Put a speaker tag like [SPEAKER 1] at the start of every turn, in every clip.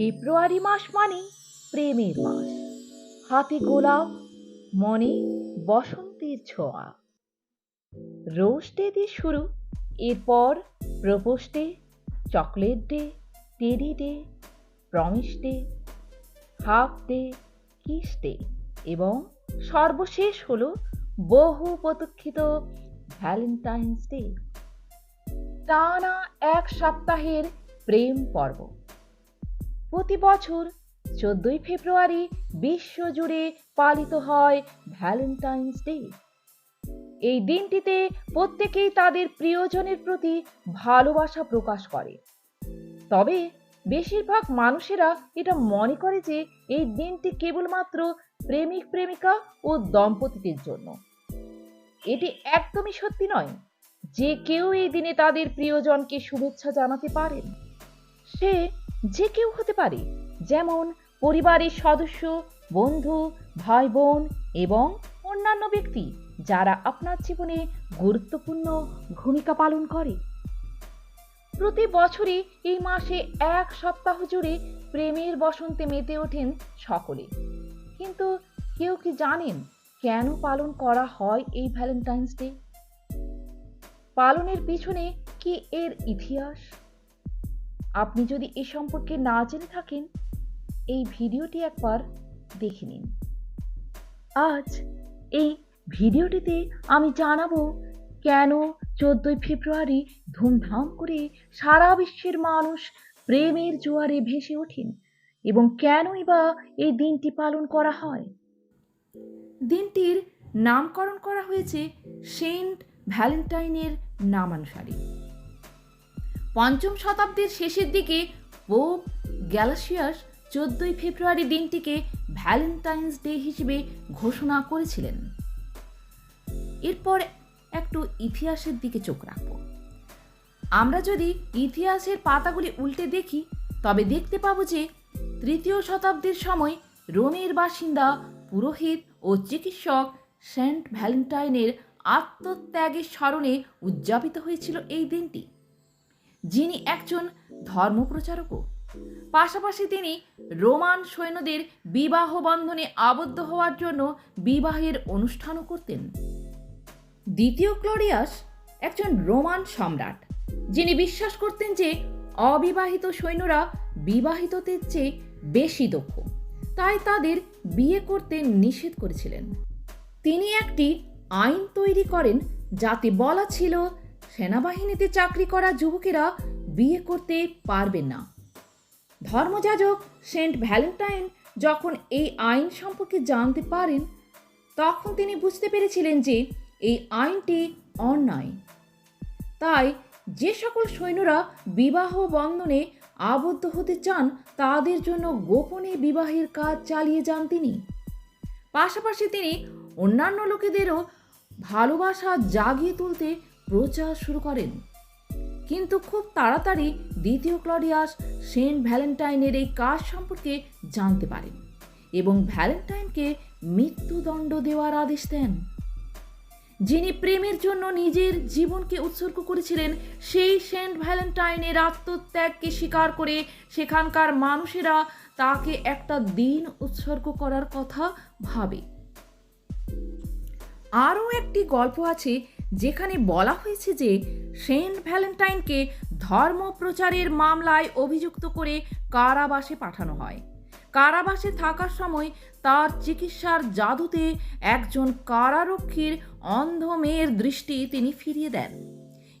[SPEAKER 1] ফেব্রুয়ারি মাস মানে প্রেমের মাস। হাতে গোলাপ, মনে বসন্তের ছোঁয়া। রোজ ডে দিয়ে শুরু, এরপর propose day, chocolate day, teddy day, promise day, hug day, kiss day এবং সর্বশেষ হলো বহু প্রতীক্ষিত ভ্যালেন্টাইন্স ডে। টানা এক সপ্তাহের প্রেম পর্ব। প্রতি বছর চোদ্দই ফেব্রুয়ারি বিশ্বজুড়ে পালিত হয় ভ্যালেন্টাইন্স ডে। এই দিনটিতে প্রত্যেকেই তাদের প্রিয়জনের প্রতি ভালোবাসা প্রকাশ করে। তবে বেশিরভাগ মানুষেরা এটা মনে করে যে এই দিনটি কেবলমাত্র প্রেমিক, প্রেমিকা ও দম্পতিদের জন্য। এটি একদমই সত্যি নয় যে কেউ এই দিনে তাদের প্রিয়জনকে শুভেচ্ছা জানাতে পারেন। সে যে কেউ হতে পারে, যেমন পরিবারের সদস্য, বন্ধু ভাই বোন এবং অন্যান্য ব্যক্তি যারা আপনার জীবনে গুরুত্বপূর্ণ ভূমিকা পালন করে। প্রতি বছরই এই মাসে এক সপ্তাহ জুড়ে প্রেমের বসন্তে মেতে ওঠেন সকলে। কিন্তু কেউ কি জানেন কেন পালন করা হয় এই ভ্যালেন্টাইন্স ডে? পালনের পিছনে কি এর ইতিহাস? আপনি যদি এ সম্পর্কে না জেনে থাকেন, এই ভিডিওটি একবার দেখে নিন। আজ এই ভিডিওটিতে আমি জানাব কেন চোদ্দই ফেব্রুয়ারি ধুমধাম করে সারা বিশ্বের মানুষ প্রেমের জোয়ারে ভেসে ওঠেন এবং কেনই বা এই দিনটি পালন করা হয়? দিনটির নামকরণ করা হয়েছে সেন্ট ভ্যালেন্টাইনের নামানুসারে। পঞ্চম শতাব্দীর শেষের দিকে পোপ গ্যালাসিয়াস চোদ্দই ফেব্রুয়ারি দিনটিকে ভ্যালেন্টাইন্স ডে হিসেবে ঘোষণা করেছিলেন। এরপর একটু ইতিহাসের দিকে চোখ রাখব। আমরা যদি ইতিহাসের পাতাগুলি উল্টে দেখি, তবে দেখতে পাবো যে তৃতীয় শতাব্দীর সময় রোমের বাসিন্দা পুরোহিত ও চিকিৎসক সেন্ট ভ্যালেন্টাইনের আত্মত্যাগের স্মরণে উদযাপিত হয়েছিল এই দিনটি। যিনি একজন ধর্মপ্রচারকও। পাশাপাশি তিনি রোমান সৈন্যদের বিবাহ বন্ধনে আবদ্ধ হওয়ার জন্য বিবাহের অনুষ্ঠানও করতেন। দ্বিতীয় ক্লোরিয়াস একজন রোমান সম্রাট, যিনি বিশ্বাস করতেন যে অবিবাহিত সৈন্যরা বিবাহিতদের চেয়ে বেশি দক্ষ। তাই তাদের বিয়ে করতে নিষেধ করেছিলেন। তিনি একটি আইন তৈরি করেন যাতে বলা ছিল সেনাবাহিনীতে চাকরি করা যুবকেরা বিয়ে করতে পারবেন না। ধর্মযাজক সেন্ট ভ্যালেন্টাইন যখন এই আইন সম্পর্কে জানতে পারেন, তখন তিনি বুঝতে পেরেছিলেন যে এই আইনটি অন্যায়। তাই যে সকল সৈন্যরা বিবাহ বন্ধনে আবদ্ধ হতে চান, তাদের জন্য গোপনে বিবাহের কাজ চালিয়ে যান তিনি। পাশাপাশি তিনি অন্যান্য লোকেদেরও ভালোবাসা জাগিয়ে তুলতে প্রচার শুরু করেন। কিন্তু খুব তাড়াতাড়ি দ্বিতীয় ক্লডিয়াস সেন্ট ভ্যালেন্টাইনের এই কাজ সম্পর্কে জানতে পারেন এবং ভ্যালেন্টাইনকে মৃত্যুদণ্ড দেওয়ার আদেশ দেন। যিনি প্রেমের জন্য নিজের জীবনকে উৎসর্গ করেছিলেন, সেই সেন্ট ভ্যালেন্টাইনের আত্মত্যাগকে স্বীকার করে সেখানকার মানুষেরা তাকে একটা দিন উৎসর্গ করার কথা ভাবে। আরও একটি গল্প আছে যেখানে বলা হয়েছে যে সেন্ট ভ্যালেন্টাইনকে ধর্ম প্রচারের মামলায় অভিযুক্ত করে কারাবাসে পাঠানো হয়। কারাবাসে থাকার সময় তার চিকিৎসার জাদুতে একজন কারারক্ষীর অন্ধ মেয়ের দৃষ্টি তিনি ফিরিয়ে দেন।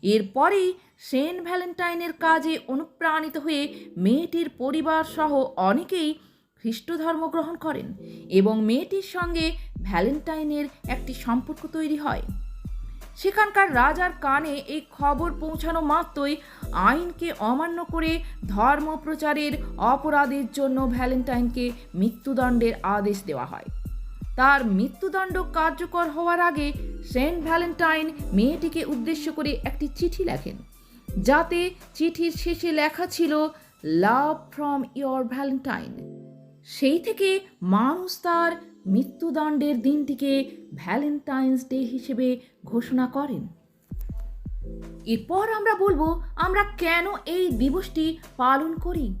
[SPEAKER 1] এরপরেই সেন্ট ভ্যালেন্টাইনের কাজে অনুপ্রাণিত হয়ে মেয়েটির পরিবার সহ অনেকেই খ্রিস্ট ধর্ম গ্রহণ করেন এবং মেয়েটির সঙ্গে ভ্যালেন্টাইনের একটি সম্পর্ক তৈরি হয়। সেখানকার রাজার কানে এই খবর পৌঁছানো মাত্রই আইনকে অমান্য করে ধর্ম প্রচারের অপরাধের জন্য ভ্যালেন্টাইনকে মৃত্যুদণ্ডের আদেশ দেওয়া হয়। তার মৃত্যুদণ্ড কার্যকর হওয়ার আগে সেন্ট ভ্যালেন্টাইন মেয়েটিকে উদ্দেশ্য করে একটি চিঠি লেখেন। যাতে চিঠির শেষে লেখা ছিল, লাভ ফ্রম ইয়োর ভ্যালেন্টাইন। সেই থেকে মানুষ তার মৃত্যুদণ্ডের দিনটিকে ভ্যালেন্টাইন্স ডে হিসেবে ঘোষণা করেন। এরপর আমরা বলব, আমরা কেন এই দিবসটি পালন করি?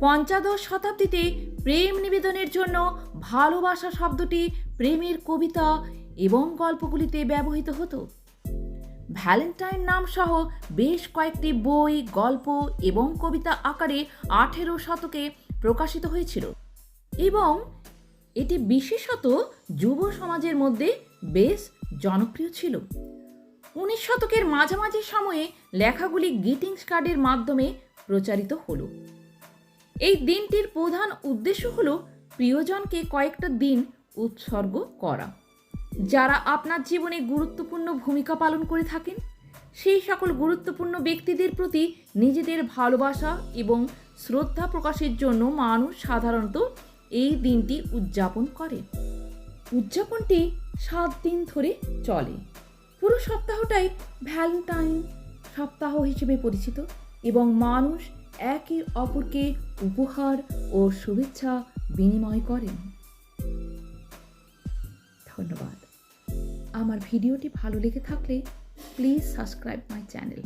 [SPEAKER 1] পঞ্চাদশ শতাব্দীতে প্রেম নিবেদনের জন্য ভালোবাসা শব্দটি প্রেমের কবিতা এবং গল্পগুলিতে ব্যবহৃত হতো। ভ্যালেন্টাইন নাম সহ বেশ কয়েকটি বই, গল্প এবং কবিতা আকারে আঠেরো শতকে প্রকাশিত হয়েছিল। এবং এটি বিশেষত যুব সমাজের মধ্যে বেশ জনপ্রিয় ছিল। উনিশ শতকের মাঝামাঝি সময়ে লেখাগুলি গ্রিটিংস কার্ডের মাধ্যমে প্রচারিত হলো। এই দিনটির প্রধান উদ্দেশ্য হলো প্রিয়জনকে কয়েকটা দিন উৎসর্গ করা। যারা আপনার জীবনে গুরুত্বপূর্ণ ভূমিকা পালন করে থাকেন, সেই সকল গুরুত্বপূর্ণ ব্যক্তিদের প্রতি নিজেদের ভালোবাসা এবং শ্রদ্ধা প্রকাশের জন্য মানুষ সাধারণত এই দিনটি উদযাপন করে উদযাপনটি সাত দিন ধরে চলে। পুরো সপ্তাহটাই ভ্যালেন্টাইন সপ্তাহ হিসেবে পরিচিত এবং মানুষ একে অপরকে উপহার ও শুভেচ্ছা বিনিময় করেন। ধন্যবাদ। আমার ভিডিওটি ভালো লেগে থাকলে প্লিজ সাবস্ক্রাইব মাই চ্যানেল।